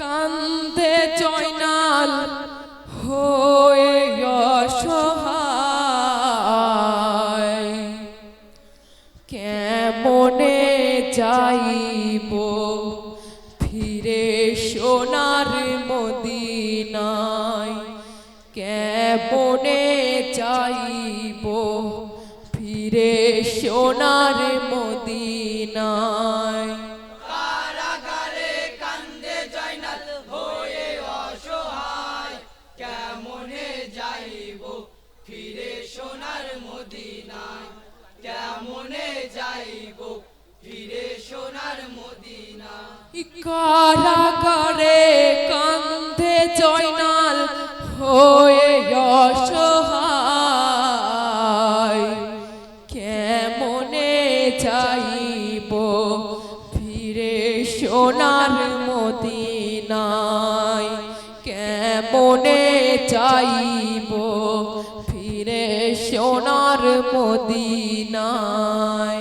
কান্দে জয়নাল হয়ে অসহায়। কেমনে যাইব ফিরে সোনার মদিনায়? কেমনে যাইব ফিরে সোনার সোনার মদিনা। কারাগারে কান্ধে জয়নাল হয়ে অসহায়। কেমনে যাইব ফিরে সোনার মদিনায়? কেমনে যাইব ফিরে সোনার মদিনায়?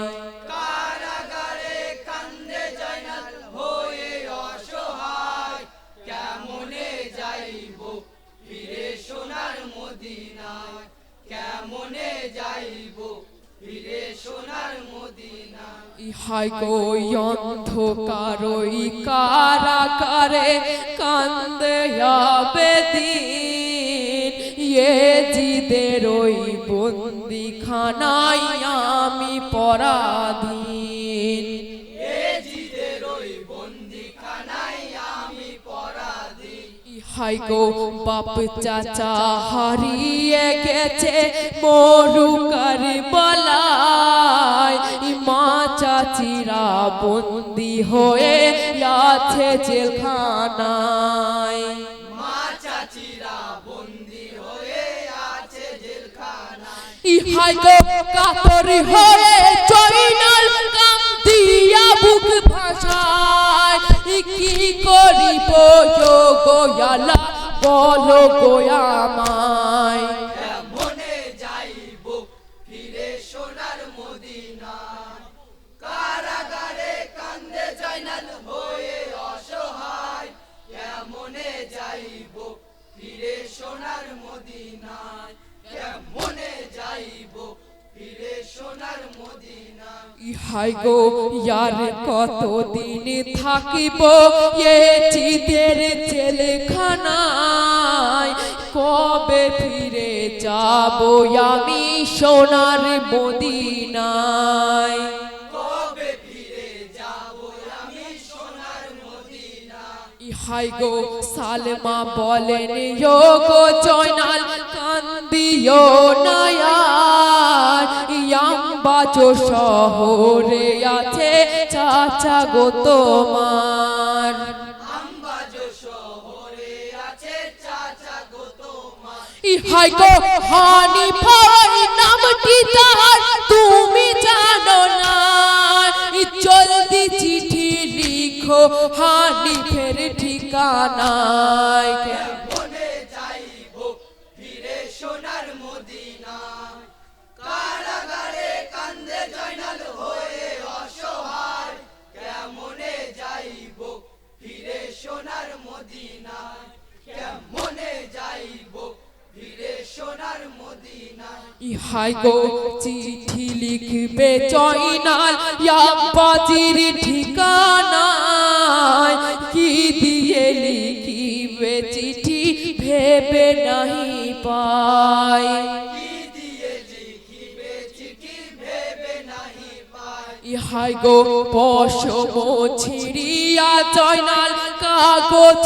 কেমনে যাইব, ফিরে সোনার মদিনা। ইহাই গো অন্ধকার, ওই কারাকারে কান্দে আবেদিন ইয়ে জিদের ওই বন্দি খানাই আমি পরাধীন। ইহাই গো বাপ চাচা হারিয়ে গেছে মরুকার বলায় মা চাচিরা বন্দি হয়ে আছে জেলখানায়। ইহাই গো কাতর হয়ে চৈনাল কান্দিয়া বুক ভাষায় কি করিব গোয়ালা বলো গোয়ামায় কেমনে সোনার মদিনায় ইহাই গো ইয়ার কতদিন থাকিব এ চিদের জেলখানায়? কবে ফিরে যাব আমি সোনার মদিনায়? কবে ফিরে যাব আমি সোনার মদিনা ইহাই গো সালমা বলেন ইয়ো গো জয়নাল কান্দিও নায়ার ইয়াম্বাজো শহরে আছে চাচা গো তোমার। ইহাই গো হানি ভাই নামটি তাহার, তুমি জানো না। জলদি চিঠি লিখো, হানি ফের ঠিকানায়। ইহাই গো চিঠি লিখবে চয়নাল ইয়াবাজির ঠিকানায়। কি দিয়ে লিখিবে চিঠি ভেবে নাহি পায় ইহাই গো পশম ছিড়িয়া জয়নাল কাগজ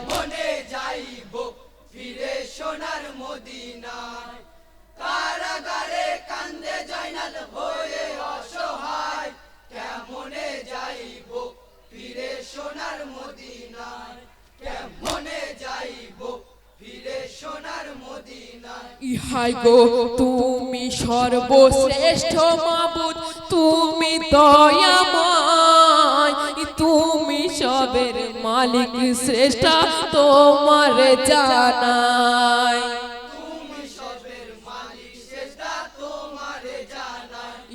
ইহাই গো, তুমি সর্বশ্রেষ্ঠ মাবুদ, তুমি দয়াময়, তুমি সবের মালিক শ্রেষ্ঠ, তোমার জানায়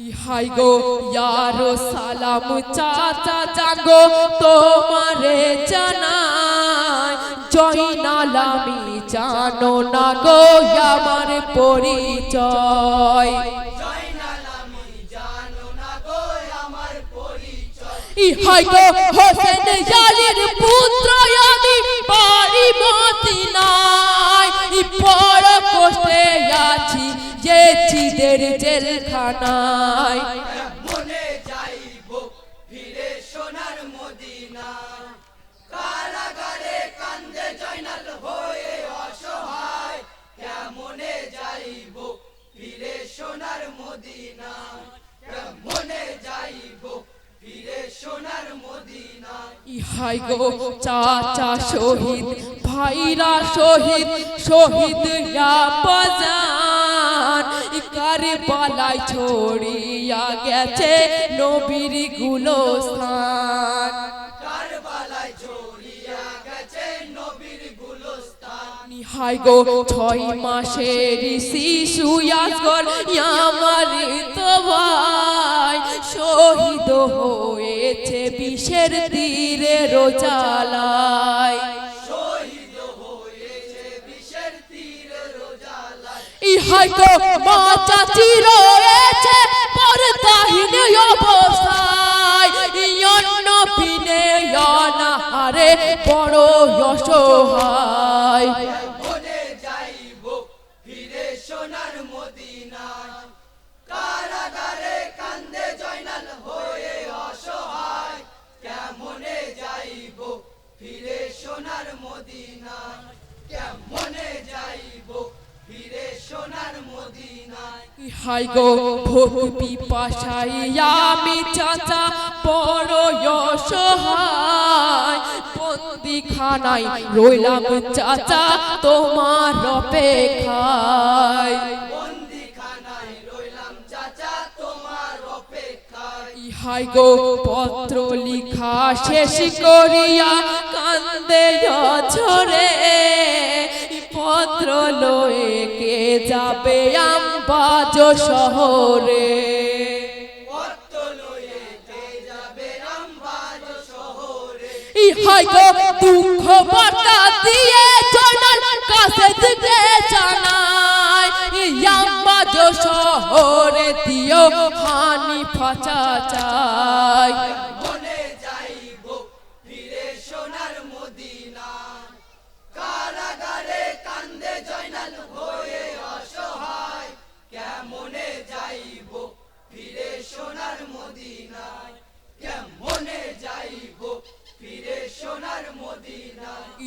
ইহাই গো ইয়ারো সালাম চাচা জাগো, তোমারে জানাই। জয়নালামি জানো না গো আমার পরিচয়? গো হোসেন জালির পুত্র, আমি পারি মতি নাই। বড় কষ্টে আছি, যে চিদের জেলখানায়। ইহাই গো চাচা শহীদ ভাইরা শহীদ শহীদ বাজান। কারে পালাই ছড়িয়া গেছে নবীর গুলোস্থান। কারবালায় ইহাই গো ছয় মাসের শিশু আসগর আমার তো ভাই। শহীদ হয়েছে বিষের তীরে রোজালায় ইহাই মা চাচি রয়েছে পরতাহীন অবস্থায়। অন্য পিনে অনাহারে বড় অসহায়। কেমনে যাইব ফিরে সোনার মদিনায়। হাই গো ভক্তি পাশাই আমি চাচা বড় অসহায়। বন্দিখানায় রইলাম চাচা তোমার অপেক্ষায়। ইহাই গো পত্র লিখা শেষ করিয়া কান্দে ঝরে পত্র লয়ে কে যাবে আমবাজ শহরে? গো দুঃখ বার্তা দিয়ে জনার কাছে দিতে জানাই আমবাজ শহরে দিও হানি ফাচা চাই।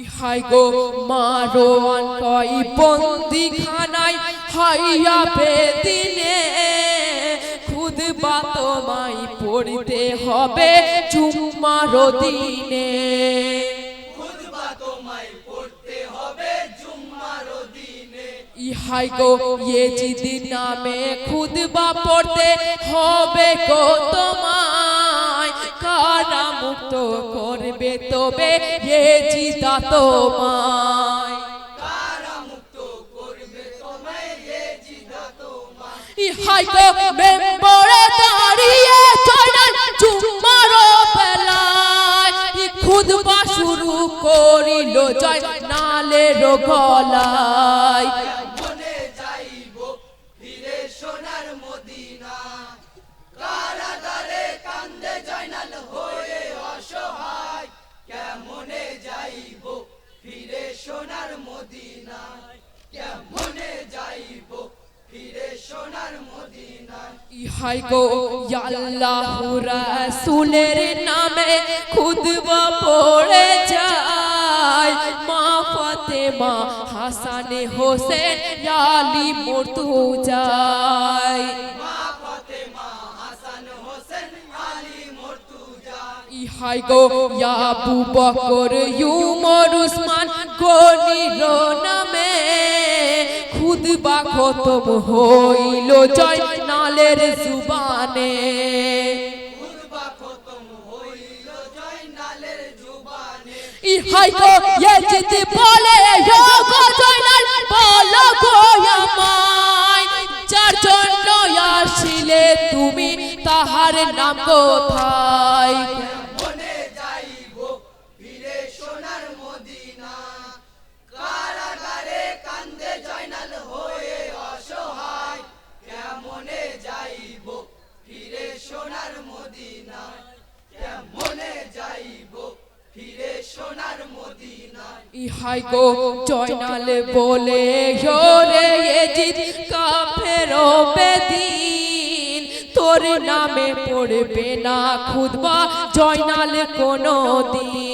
ইহাই গো মারোয়ান কই বন্দি খানাই হাইয়া বেদিনে। খুদ বাতমাই পড়তে হবে চুম্মার দিনে। ইহাই গো ইয়েজিদ নামে খুদবা পড়তে হবে গো তোমায়। কারা মুক্ত করবে তবে এ জিদা তোমায়। ইহাই মেম্বরে দাঁড়িয়ে চুম্মার বেলায়। খুদবা শুরু করিল জয় নালে গলায়। ইহাই গো আল্লাহ রাসূলের নামে খুদবা পড়ে যায়। মা ফাতেমা হাসান হোসেন আলী মর্তুজায় মা ফাতেমা হাসান হোসেন আলী মর্তুজা ইহাই গো আবু বকর, ইউমর উসমান, গনির নামে খুদবা খতম হইল। জয় নালের জুবানে। হয়তো ইহাই গো বলে, ও জয়নাল, বলো গো আমায়, যার জন্য আসিলে তুমি, তাহার নাম কোথায়? সোনার মদিনা কেমনে যাইব? ফিরে সোনার মদিনা ইহাই গো জয়নাল বলে হরে এজিদ, কাফের বেদিন, তোর নামে পড়বে না খুদবা জয়নাল কোনো দিন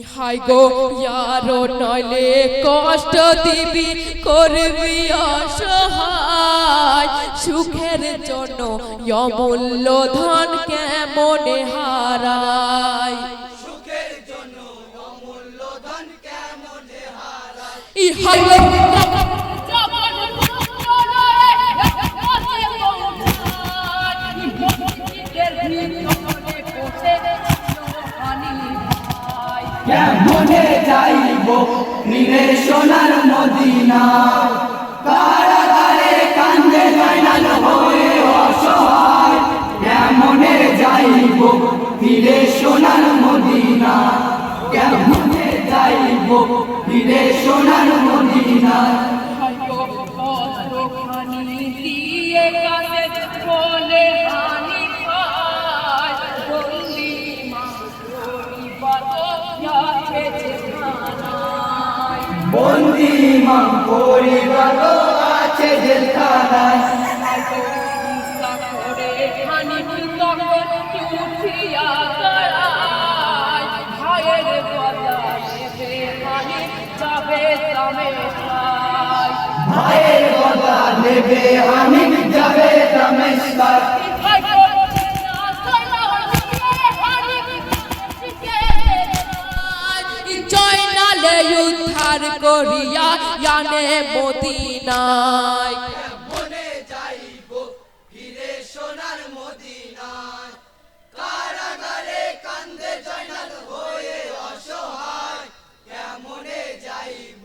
নিহাই গো, ইয়ারো নইলে কষ্ট দিবি করবি অসহায়। সুখের জন্য অমূল্য ধন কেমন হারায় সুখের জন্য অমূল্য ধন কেমনে হারায় ইহাই কেমনে যাইব? ফিরে সোনার মদিনা। কারাগারে কান্দে জয়নাল হয়ে অসহায়। কেমনে যাইব? ফিরে সোনার মদিনা। কেমনে যাইব? ফিরে সোনার মদিনা। বন্দি মা পরিবার আছে জেলখানায় ভাইয়ের কথা নেবে আমি যাবে রমেশবার। উদ্ধার করিয়া জানে মদিনায়। মনে যাইব ফিরে সোনার মদিনায়। কারাগারে কান্দে জয়নাল হয়ে অসহায়। কেমনে যাইব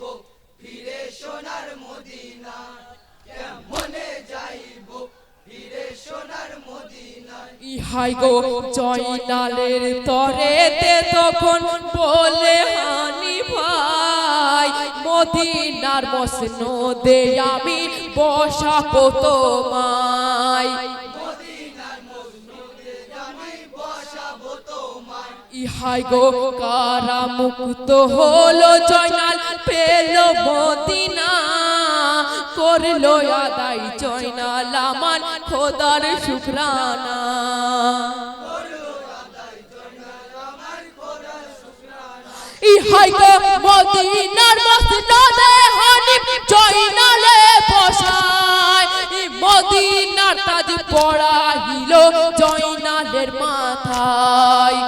ফিরে সোনার মদিনায়। কেমনে যাইব ফিরে সোনার মদিনায়। ইহাই গো জয়নালের তরেতে তখন বলে হানি। মদিনার মসনদে আমি বসাবো তোমায়। ইহাই গো কারা মুক্ত হলো জয়নাল, পেল মদিনা, করল আদাই জয়নাল আমার খোদার শুক্রানা। ইহাই গো মদিনার মসনদে হানিফ জয়নালে বসায়। মদিনার তাজ পড়াইল জয়নালের মাথায়।